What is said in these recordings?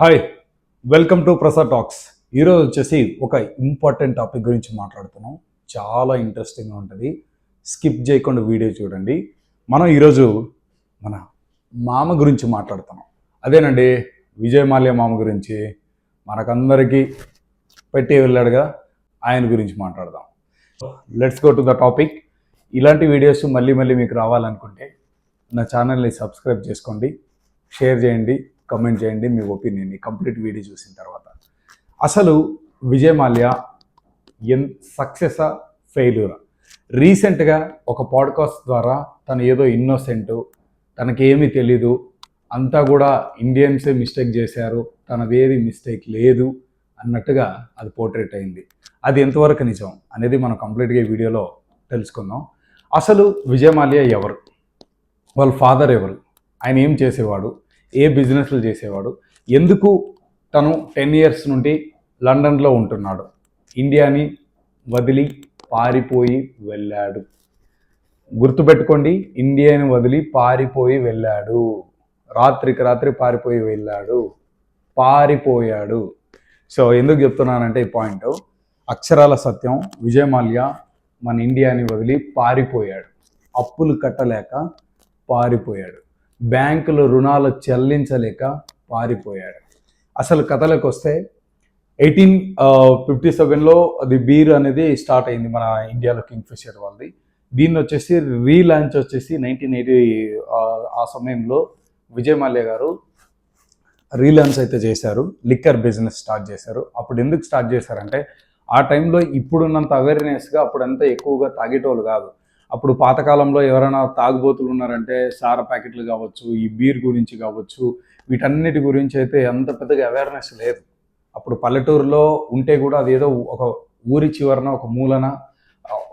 Hi welcome to Prasad talks ఈరోజు వచ్చేసి ఒక ఇంపార్టెంట్ టాపిక్ గురించి మాట్లాడుతున్నాం. చాలా ఇంట్రెస్టింగ్గా ఉంటుంది. స్కిప్ చేయకుండా వీడియో చూడండి. మనం ఈరోజు మన మామ గురించి మాట్లాడుతున్నాం. అదేనండి విజయ్ మాల్యా మామ గురించి మనకందరికీ పెట్టి వెళ్ళాడుగా ఆయన గురించి మాట్లాడదాం. Let's go to the topic ఇలాంటి వీడియోస్ మళ్ళీ మళ్ళీ మీకు రావాలనుకుంటే నా ఛానల్ని సబ్స్క్రైబ్ చేసుకోండి షేర్ చేయండి. కమెంట్ చేయండి మీ ఒపీనియన్ని కంప్లీట్ వీడియో చూసిన తర్వాత. అసలు విజయ్ మాల్యా ఎన్ సక్సెసా ఫెయిల్యూరా రీసెంట్గా ఒక పాడ్కాస్ట్ ద్వారా తను ఏదో ఇన్నోసెంట్ తనకేమీ తెలీదు అంతా కూడా ఇండియన్సే మిస్టేక్ చేశారు తనదేది మిస్టేక్ లేదు అన్నట్టుగా అది పోర్ట్రేట్ అయింది. అది ఎంతవరకు నిజం అనేది మనం కంప్లీట్గా ఈ వీడియోలో తెలుసుకుందాం. అసలు విజయ్ మాల్యా ఎవరు? వాళ్ళ ఫాదర్ ఎవరు? ఆయన ఏం చేసేవాడు? ఏ బిజినెస్లు చేసేవాడు? ఎందుకు తను టెన్ ఇయర్స్ నుండి లండన్లో ఉంటున్నాడు? ఇండియాని వదిలి పారిపోయి వెళ్ళాడు. గుర్తుపెట్టుకోండి ఇండియాని వదిలి పారిపోయి వెళ్ళాడు. రాత్రికి రాత్రి పారిపోయి వెళ్ళాడు. పారిపోయాడు. సో ఎందుకు చెప్తున్నానంటే ఈ పాయింట్. అక్షరాల సత్యం విజయ్ మాల్యా మన ఇండియాని వదిలి పారిపోయాడు. అప్పులు కట్టలేక పారిపోయాడు. బ్యాంకులు రుణాలు చెల్లించలేక పారిపోయాడు. అసలు కథలకు వస్తే ఎయిటీన్ ఫిఫ్టీ సెవెన్లో అది బీర్ అనేది స్టార్ట్ అయింది మన ఇండియాలో కింగ్ఫిషర్ వాళ్ళది. దీన్ని వచ్చేసి రీలాంచ్ వచ్చేసి నైన్టీన్ ఎయిటీ ఆ సమయంలో విజయ్ మాల్య గారు రీలాంచ్ అయితే చేశారు లిక్కర్ బిజినెస్ స్టార్ట్ చేశారు. అప్పుడు ఎందుకు స్టార్ట్ చేశారంటే ఆ టైంలో ఇప్పుడున్నంత అవేర్నెస్గా అప్పుడంతా ఎక్కువగా తాగేటోళ్ళు కాదు. అప్పుడు పాతకాలంలో ఎవరైనా తాగుబోతులు ఉన్నారంటే సార ప్యాకెట్లు కావచ్చు ఈ బీర్ గురించి కావచ్చు వీటన్నిటి గురించి అయితే అంత పెద్దగా అవేర్నెస్ లేదు. అప్పుడు పల్లెటూరులో ఉంటే కూడా అదేదో ఒక ఊరి చివరన ఒక మూలన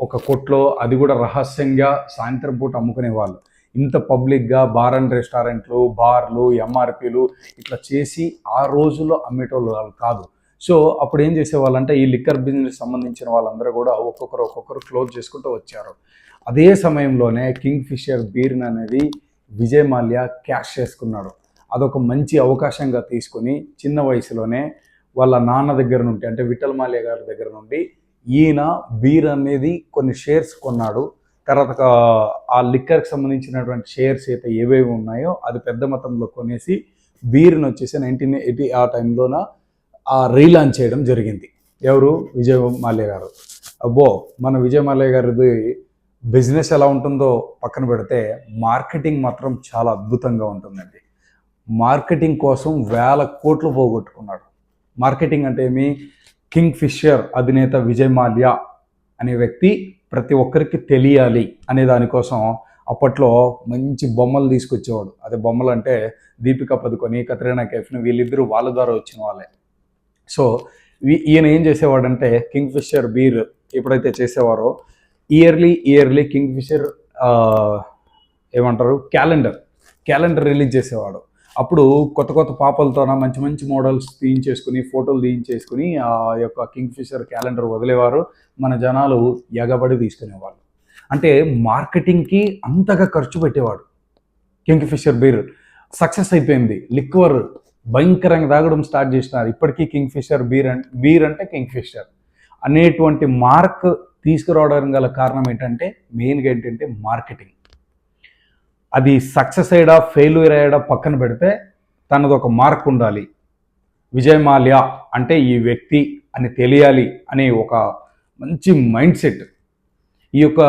ఒక కొట్లో అది కూడా రహస్యంగా సాయంత్రం పూట అమ్ముకునే వాళ్ళు ఇంత పబ్లిక్గా బార్ అండ్ రెస్టారెంట్లు బార్లు ఎంఆర్పీలు ఇట్లా చేసి ఆ రోజుల్లో అమ్మేటోళ్ళు వాళ్ళు కాదు. సో అప్పుడు ఏం చేసేవాళ్ళంటే ఈ లిక్కర్ బిజినెస్ సంబంధించిన వాళ్ళందరూ కూడా ఒక్కొక్కరు ఒక్కొక్కరు క్లోజ్ చేసుకుంటూ వచ్చారు. అదే సమయంలోనే కింగ్ ఫిషర్ బీర్న్ అనేది విజయ్ మాల్యా క్యాష్ చేసుకున్నాడు. అదొక మంచి అవకాశంగా తీసుకొని చిన్న వయసులోనే వాళ్ళ నాన్న దగ్గర నుండి అంటే విఠల్ మాల్యా గారి దగ్గర నుండి ఈయన బీర్ అనేది కొన్ని షేర్స్ కొన్నాడు. తర్వాత ఆ లిక్కర్కి సంబంధించినటువంటి షేర్స్ అయితే ఏవేవి ఉన్నాయో అది పెద్ద మొత్తంలో కొనేసి బీర్ని వచ్చేసి నైన్టీన్ ఎయిటీ ఆ టైంలోన రీలాంచ్ చేయడం జరిగింది. ఎవరు? విజయ్ మాల్యా గారు. అబ్బో మన విజయ్ మాల్యా గారిది బిజినెస్ ఎలా ఉంటుందో పక్కన పెడితే మార్కెటింగ్ మాత్రం చాలా అద్భుతంగా ఉంటుందండి. మార్కెటింగ్ కోసం వేల కోట్లు పోగొట్టుకున్నాడు. మార్కెటింగ్ అంటే ఏమి? కింగ్ ఫిషర్ అధినేత విజయ్ మాల్యా అనే వ్యక్తి ప్రతి ఒక్కరికి తెలియాలి అనే దానికోసం అప్పట్లో మంచి బొమ్మలు తీసుకొచ్చేవాడు. అదే బొమ్మలు అంటే దీపికా పదుకొని కత్రీనా కేఫ్ని వీళ్ళిద్దరూ వాళ్ళ ద్వారా వచ్చిన వాళ్ళే. సో ఈయన ఏం చేసేవాడంటే కింగ్ ఫిషర్ బీర్ ఎప్పుడైతే చేసేవారో ఇయర్లీ ఇయర్లీ కింగ్ ఫిషర్ ఏమంటారు? క్యాలెండర్. క్యాలెండర్ రిలీజ్ చేసేవాడు. అప్పుడు కొత్త కొత్త పాపలతోన మంచి మంచి మోడల్స్ తీయించేసుకుని ఫోటోలు తీయించేసుకుని ఆ యొక్క కింగ్ ఫిషర్ క్యాలెండర్ వదిలేవారు. మన జనాలు ఎగబడి తీసుకునేవాళ్ళు. అంటే మార్కెటింగ్కి అంతగా ఖర్చు పెట్టేవాడు కింగ్ ఫిషర్ బీర్. సక్సెస్ అయిపోయింది. లిక్వర్ భయంకరంగా తాగడం స్టార్ట్ చేసినారు. ఇప్పటికీ కింగ్ ఫిషర్ బీర్ అంటే బీర్ అంటే కింగ్ ఫిషర్ అనేటువంటి మార్క్ తీసుకురావడం గల కారణం ఏంటంటే మెయిన్గా ఏంటంటే మార్కెటింగ్. అది సక్సెస్ అయ్యడా ఫెయిల్యూర్ అయ్యడా పక్కన పెడితే తనది ఒక మార్క్ ఉండాలి. విజయ్ మాల్యా అంటే ఈ వ్యక్తి అని తెలియాలి అనే ఒక మంచి మైండ్ సెట్. ఈ యొక్క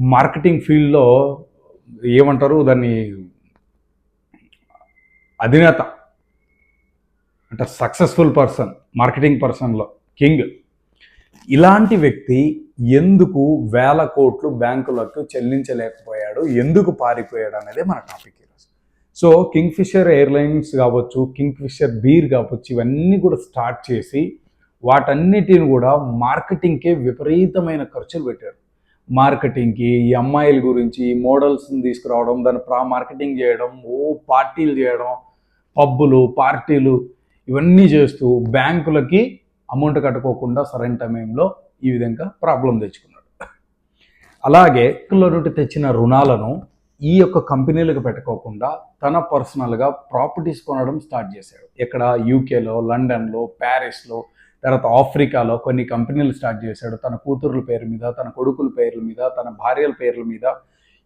మార్కెటింగ్ ఫీల్డ్లో ఏమంటారు? దాన్ని అధినేత అంటే సక్సెస్ఫుల్ పర్సన్ మార్కెటింగ్ పర్సన్లో కింగ్ ఇలాంటి వ్యక్తి ఎందుకు వేల కోట్లు బ్యాంకులకు చెల్లించలేకపోయాడు? ఎందుకు పారిపోయాడు అనేది మన టాపిక్ ఈరోజు సో కింగ్ఫిషర్ ఎయిర్లైన్స్ కావచ్చు కింగ్ఫిషర్ బీర్ కావచ్చు ఇవన్నీ కూడా స్టార్ట్ చేసి వాటన్నిటిని కూడా మార్కెటింగ్కే విపరీతమైన ఖర్చులు పెట్టాడు మార్కెటింగ్కి ఈ అమ్మాయిల గురించి మోడల్స్ని తీసుకురావడం దాన్ని ప్రా మార్కెటింగ్ చేయడం ఓ పార్టీలు చేయడం పబ్బులు పార్టీలు ఇవన్నీ చేస్తూ బ్యాంకులకి అమౌంట్ కట్టుకోకుండా సరైన టైంలో ఈ విధంగా ప్రాబ్లం తెచ్చుకున్నాడు. అలాగే నుండి తెచ్చిన రుణాలను ఈ యొక్క కంపెనీలకు పెట్టుకోకుండా తన పర్సనల్గా ప్రాపర్టీస్ కొనడం స్టార్ట్ చేశాడు. ఇక్కడ యూకేలో లండన్లో ప్యారిస్లో తర్వాత ఆఫ్రికాలో కొన్ని కంపెనీలు స్టార్ట్ చేశాడు. తన కూతుర్ల పేరు మీద తన కొడుకుల పేర్ల మీద తన భార్యల పేర్ల మీద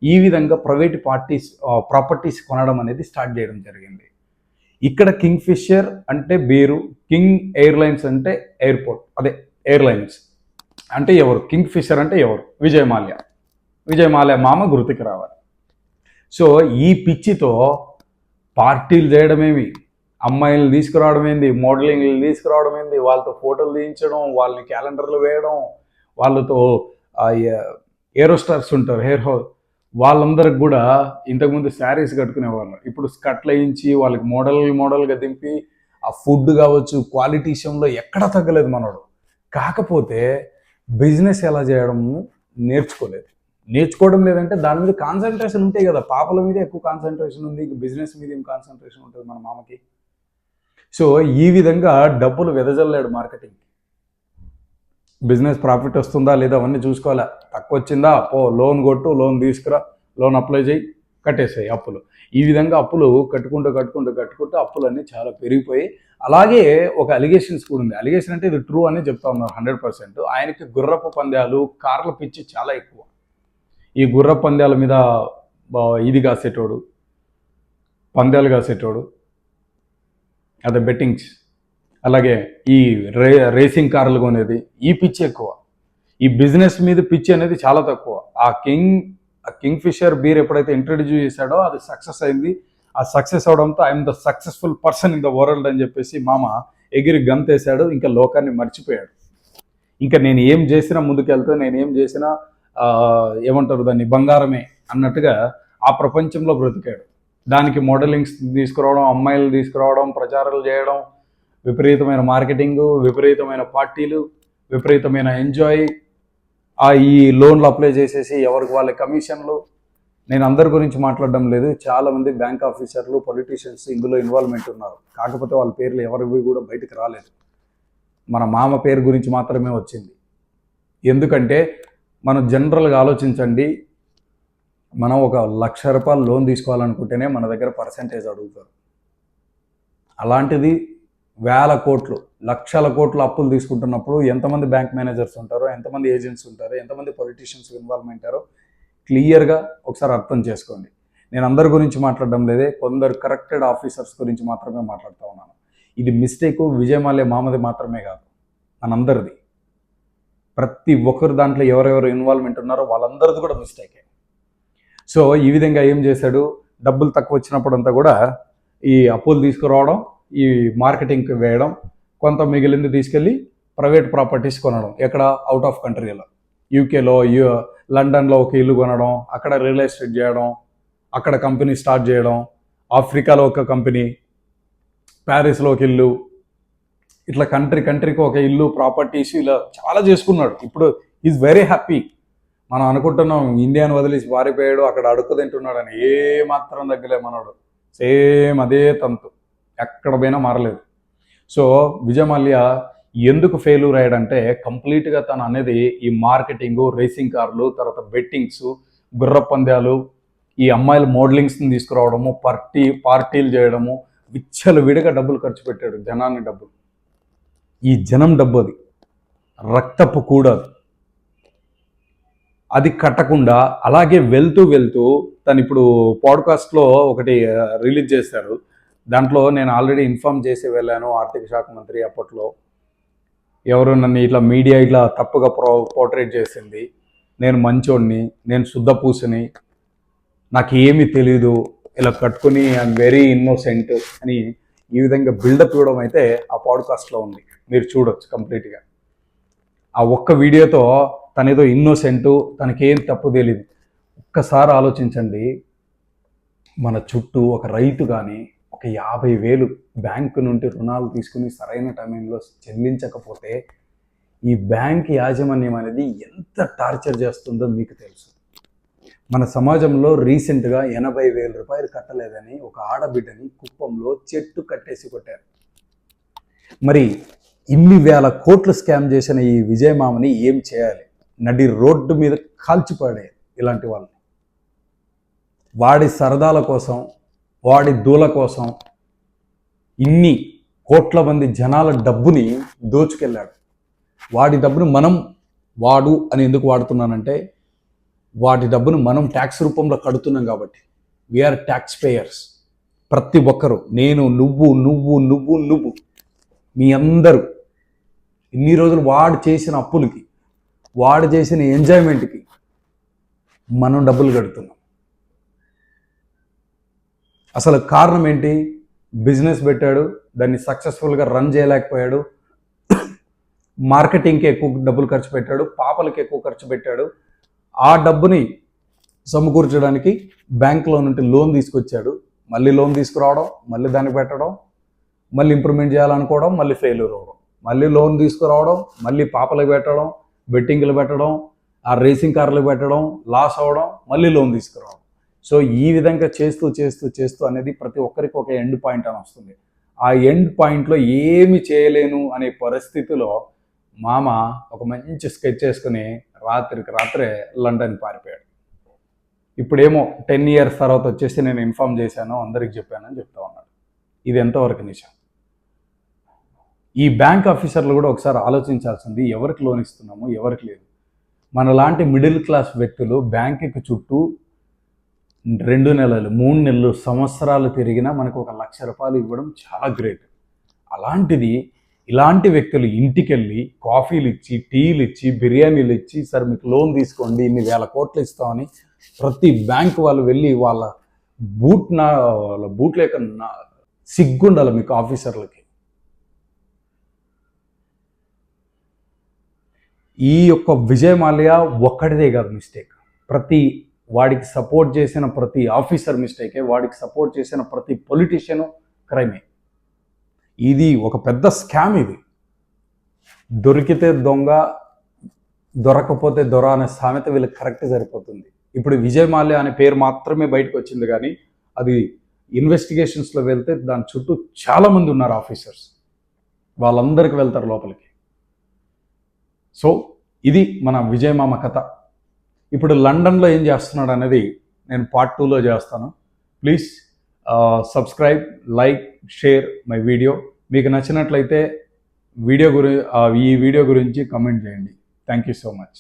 ఈ విధంగా ప్రైవేట్ పార్టీస్ ప్రాపర్టీస్ కొనడం అనేది స్టార్ట్ చేయడం జరిగింది. ఇక్కడ కింగ్ ఫిషర్ అంటే బేరు కింగ్ ఎయిర్లైన్స్ అంటే ఎయిర్పోర్ట్ అదే ఎయిర్లైన్స్. అంటే ఎవరు? కింగ్ ఫిషర్ అంటే ఎవరు? విజయ్ మాల్యా మాల్యా మామ గుర్తుకు రావాలి. సో ఈ పిచ్చితో పార్టీలు చేయడమేమి అమ్మాయిలు తీసుకురావడం ఏంది? మోడలింగ్లు తీసుకురావడం ఏంది? వాళ్ళతో ఫోటోలు తీయించడం వాళ్ళని క్యాలెండర్లు వేయడం వాళ్ళతో ఏరోస్టార్స్ ఉంటారు హెయిర్ హౌస్ వాళ్ళందరికి కూడా ఇంతకుముందు శారీస్ కట్టుకునేవాళ్ళు. ఇప్పుడు స్కట్లు వేయించి వాళ్ళకి మోడల్ మోడల్గా దింపి ఆ ఫుడ్ కావచ్చు క్వాలిటీ విషయంలో ఎక్కడ తగ్గలేదు మనోడు. కాకపోతే బిజినెస్ ఎలా చేయడం నేర్చుకోలేదు. నేర్చుకోవడం లేదంటే దాని మీద కాన్సన్ట్రేషన్ ఉంటాయి కదా. పాపల మీద ఎక్కువ కాన్సన్ట్రేషన్ ఉంది బిజినెస్ మీద ఏం కాన్సన్ట్రేషన్ ఉంటుంది మన మామకి? సో ఈ విధంగా డబ్బులు వెదజల్లాడు మార్కెటింగ్ బిజినెస్ ప్రాఫిట్ వస్తుందా లేదా అవన్నీ చూసుకోవాలా? తక్కువ వచ్చిందా పో లోన్ కొట్టు లోన్ తీసుకురా లోన్ అప్లై చేయి కట్టేసాయి అప్పులు. ఈ విధంగా అప్పులు కట్టుకుంటూ కట్టుకుంటూ కట్టుకుంటూ అప్పులన్నీ చాలా పెరిగిపోయి అలాగే ఒక అలిగేషన్స్ కూడా ఉంది. అలిగేషన్ అంటే ఇది ట్రూ అని చెప్తా ఉన్నారు హండ్రెడ్ పర్సెంట్. ఆయనకి గుర్రపు పందాలు కార్ల పిచ్చి చాలా ఎక్కువ. ఈ గుర్ర పందాల మీద బా- ఇది కాసేటోడు పందాలు కాసేటోడు అదే బెట్టింగ్స్. అలాగే ఈ రే రేసింగ్ కార్లు కొనేది ఈ పిచ్ ఎక్కువ. ఈ బిజినెస్ మీద పిచ్ అనేది చాలా తక్కువ. ఆ కింగ్ ఆ కింగ్ ఫిషర్ బీర్ ఎప్పుడైతే ఇంట్రడ్యూస్ చేశాడో అది సక్సెస్ అయింది. ఆ సక్సెస్ అవడంతో I'm the successful person in the world అని చెప్పేసి మామ ఎగిరి గంతేశాడు ఇంకా లోకాన్ని మర్చిపోయాడు. ఇంకా నేను ఏం చేసినా ముందుకెళ్తే నేను ఏం చేసినా ఏమంటారు దాన్ని బంగారమే అన్నట్టుగా ఆ ప్రపంచంలో బ్రతికాడు. దానికి మోడలింగ్స్ తీసుకురావడం అమ్మాయిలు తీసుకురావడం ప్రచారాలు చేయడం విపరీతమైన మార్కెటింగ్ విపరీతమైన పార్టీలు విపరీతమైన ఎంజాయ్. ఆ ఈ లోన్లు అప్లై చేసేసి ఎవరికి వాళ్ళ కమిషన్లు. నేను అందరి గురించి మాట్లాడడం లేదు. చాలామంది బ్యాంక్ ఆఫీసర్లు పొలిటీషియన్స్ ఇందులో ఇన్వాల్వ్మెంట్ ఉన్నారు. కాకపోతే వాళ్ళ పేర్లు ఎవరివి కూడా బయటకు రాలేదు. మన మామ పేరు గురించి మాత్రమే వచ్చింది. ఎందుకంటే మనం జనరల్గా ఆలోచించండి మనం ఒక లక్ష రూపాయలు లోన్ తీసుకోవాలనుకుంటేనే మన దగ్గర పర్సంటేజ్ అడుగుతారు. అలాంటిది వేల కోట్లు లక్షల కోట్లు అప్పులు తీసుకుంటున్నప్పుడు ఎంతమంది బ్యాంక్ మేనేజర్స్ ఉంటారో ఎంతమంది ఏజెంట్స్ ఉంటారో ఎంతమంది పొలిటీషియన్స్ ఇన్వాల్వ్మెంట్ ఉంటారో క్లియర్గా ఒకసారి అర్థం చేసుకోండి. నేను అందరి గురించి మాట్లాడడం లేదే కొందరు కరెక్టెడ్ ఆఫీసర్స్ గురించి మాత్రమే మాట్లాడుతూ ఉన్నాను. ఇది మిస్టేక్ విజయమాల్య మామది మాత్రమే కాదు మనందరిది. ప్రతి ఒక్కరు దాంట్లో ఎవరెవరు ఇన్వాల్వ్మెంట్ ఉన్నారో వాళ్ళందరిది కూడా మిస్టేకే సో ఈ విధంగా ఏం చేశాడు? డబ్బులు తక్కువ వచ్చినప్పుడంతా కూడా ఈ అప్పులు తీసుకురావడం ఈ మార్కెటింగ్కి వేయడం కొంత మిగిలింది తీసుకెళ్ళి ప్రైవేట్ ప్రాపర్టీస్ కొనడం ఎక్కడ అవుట్ ఆఫ్ కంట్రీలో యూకేలో యూ లండన్లో ఒక ఇల్లు కొనడం అక్కడ రియల్ ఎస్టేట్ చేయడం అక్కడ కంపెనీ స్టార్ట్ చేయడం ఆఫ్రికాలో ఒక కంపెనీ ప్యారిస్లో ఒక ఇల్లు ఇట్లా కంట్రీ కంట్రీకి ఒక ఇల్లు ప్రాపర్టీస్ ఇలా చాలా చేసుకున్నాడు. ఇప్పుడు ఈజ్ వెరీ హ్యాపీ మనం అనుకుంటున్నాం ఇండియాను వదిలేసి పారిపోయాడు అక్కడ అడుక్కు తింటున్నాడని ఏ మాత్రం తగ్గలే మనోడు. సేమ్ అదే తంతు. ఎక్కడ పోయినా మారలేదు. సో విజయమల్య ఎందుకు ఫెయిల్యూర్ అయ్యాడంటే కంప్లీట్గా తను అనేది ఈ మార్కెటింగ్ రేసింగ్ కార్లు తర్వాత బెట్టింగ్స్ గుర్ర పందాలు ఈ అమ్మాయిల మోడలింగ్స్ని తీసుకురావడము పార్టీ పార్టీలు చేయడము విచ్చలు విడిగా డబ్బులు ఖర్చు పెట్టాడు జనాన్ని డబ్బులు. ఈ జనం డబ్బు అది. రక్తపు కూడదు అది. కట్టకుండా అలాగే వెళ్తూ వెళ్తూ తను ఇప్పుడు పాడ్కాస్ట్లో ఒకటి రిలీజ్ చేశారు. దాంట్లో నేను ఆల్రెడీ ఇన్ఫామ్ చేసి వెళ్ళాను ఆర్థిక శాఖ మంత్రి అప్పట్లో. ఎవరు నన్ను ఇట్లా మీడియా ఇట్లా తప్పుగా ప్రో పోర్ట్రేట్ చేసింది. నేను మంచోడిని నేను శుద్ధపూసని నాకు ఏమీ తెలీదు ఇలా కట్టుకుని ఐఎమ్ వెరీ ఇన్నోసెంట్ అని ఈ విధంగా బిల్డప్ ఇవ్వడం అయితే ఆ పాడ్కాస్ట్లో ఉంది. మీరు చూడొచ్చు కంప్లీట్గా. ఆ ఒక్క వీడియోతో తనేదో ఇన్నోసెంట్ తనకేం తప్పు తెలియదు ఒక్కసారి ఆలోచించండి. మన చుట్టూ ఒక రైతు కానీ ఒక యాభై వేలు బ్యాంకు నుండి రుణాలు తీసుకుని సరైన టైంలో చెల్లించకపోతే ఈ బ్యాంక్ యాజమాన్యం అనేది ఎంత టార్చర్ చేస్తుందో మీకు తెలుసు. మన సమాజంలో రీసెంట్గా ఎనభై వేల రూపాయలు కట్టలేదని ఒక ఆడబిడ్డని కుప్పంలో చెట్టు కట్టేసి కొట్టారు. మరి ఇన్ని వేల కోట్లు స్కామ్ చేసిన ఈ విజయమామని ఏం చేయాలి? నడి రోడ్డు మీద కాల్చిపడే ఇలాంటి వాళ్ళని. వాడి సరదాల కోసం వాడి దూల కోసం ఇన్ని కోట్ల మంది జనాల డబ్బుని దోచుకెళ్ళాడు. వాడి డబ్బును మనం వాడు అని ఎందుకు వాడుతున్నానంటే వాటి డబ్బును మనం ట్యాక్స్ రూపంలో కడుతున్నాం కాబట్టి. వీఆర్ ట్యాక్స్ పేయర్స్ ప్రతి ఒక్కరు నేను నువ్వు నువ్వు నువ్వు నువ్వు మీ అందరూ ఇన్ని రోజులు వాడు చేసిన అప్పులకి వాడు చేసిన ఎంజాయ్మెంట్కి మనం డబ్బులు కడుతున్నాం. అసలు కారణం ఏంటి? బిజినెస్ పెట్టాడు దాన్ని సక్సెస్ఫుల్గా రన్ చేయలేకపోయాడు మార్కెటింగ్కి ఎక్కువ డబ్బులు ఖర్చు పెట్టాడు పాపలకి ఎక్కువ ఖర్చు పెట్టాడు. ఆ డబ్బుని సమకూర్చడానికి బ్యాంక్లో నుండి లోన్ తీసుకొచ్చాడు. మళ్ళీ లోన్ తీసుకురావడం మళ్ళీ దాన్ని పెట్టడం మళ్ళీ ఇంప్రూవ్మెంట్ చేయాలనుకోవడం మళ్ళీ ఫెయిల్యూర్ అవ్వడం. మళ్ళీ లోన్ తీసుకురావడం మళ్ళీ పాపలకు పెట్టడం బెట్టింగ్లు పెట్టడం ఆ రేసింగ్ కార్లు పెట్టడం లాస్ అవ్వడం మళ్ళీ లోన్ తీసుకురావడం. సో ఈ విధంగా చేస్తూ చేస్తూ చేస్తూ అనేది ప్రతి ఒక్కరికి ఒక ఎండ్ పాయింట్ అని వస్తుంది. ఆ ఎండ్ పాయింట్లో ఏమి చేయలేను అనే పరిస్థితిలో మామ ఒక మంచి స్కెచ్ చేసుకుని రాత్రికి రాత్రే లండన్ పారిపోయాడు. ఇప్పుడేమో టెన్ ఇయర్స్ తర్వాత వచ్చేసి నేను ఇన్ఫామ్ చేశాను అందరికి చెప్పానని చెప్తా ఉన్నాడు. ఇది ఎంతవరకు నిజం? ఈ బ్యాంక్ ఆఫీసర్లు కూడా ఒకసారి ఆలోచించాల్సింది ఎవరికి లోన్ ఇస్తున్నాము ఎవరికి లేదు. మనలాంటి మిడిల్ క్లాస్ వ్యక్తులు బ్యాంకుకి చుట్టూ రెండు నెలలు మూడు నెలలు సంవత్సరాలు తిరిగినా మనకు ఒక లక్ష రూపాయలు ఇవ్వడం చాలా గ్రేట్. అలాంటిది ఇలాంటి వ్యక్తులు ఇంటికి వెళ్ళి కాఫీలు ఇచ్చి టీలు ఇచ్చి బిర్యానీలు ఇచ్చి సార్ మీకు లోన్ తీసుకోండి ఇన్ని వేల కోట్లు ఇస్తామని ప్రతి బ్యాంక్ వాళ్ళు వెళ్ళి వాళ్ళ బూట్ నా వాళ్ళ బూట్ల యొక్క నా- సిగ్గుండాలి మీకు ఆఫీసర్లకి. ఈ యొక్క విజయమాల్య ఒక్కడిదే కాదు మిస్టేక్. ప్రతి వాడికి సపోర్ట్ చేసిన ప్రతి ఆఫీసర్ మిస్టేకే వాడికి సపోర్ట్ చేసిన ప్రతి పొలిటీషియను క్రైమే ఇది ఒక పెద్ద స్కామ్ ఇది. దొరికితే దొంగ దొరకపోతే దొర అనే సామెత వీళ్ళకి కరెక్ట్ సరిపోతుంది. ఇప్పుడు విజయ్ మాల్యా అనే పేరు మాత్రమే బయటకు వచ్చింది కానీ అది ఇన్వెస్టిగేషన్స్లో వెళ్తే దాని చుట్టూ చాలామంది ఉన్నారు ఆఫీసర్స్ వాళ్ళందరికీ వెళ్తారు లోపలికి. సో ఇది మన విజయ్ మామ కథ. ఇప్పుడు లండన్లో ఏం చేస్తున్నాడు అనేది నేను పార్ట్ టూలో చేస్తాను. Please subscribe like share my video మీకు నచ్చినట్లయితే వీడియో గురి uh, ఈ వీడియో గురించి కమెంట్ చేయండి. Thank you so much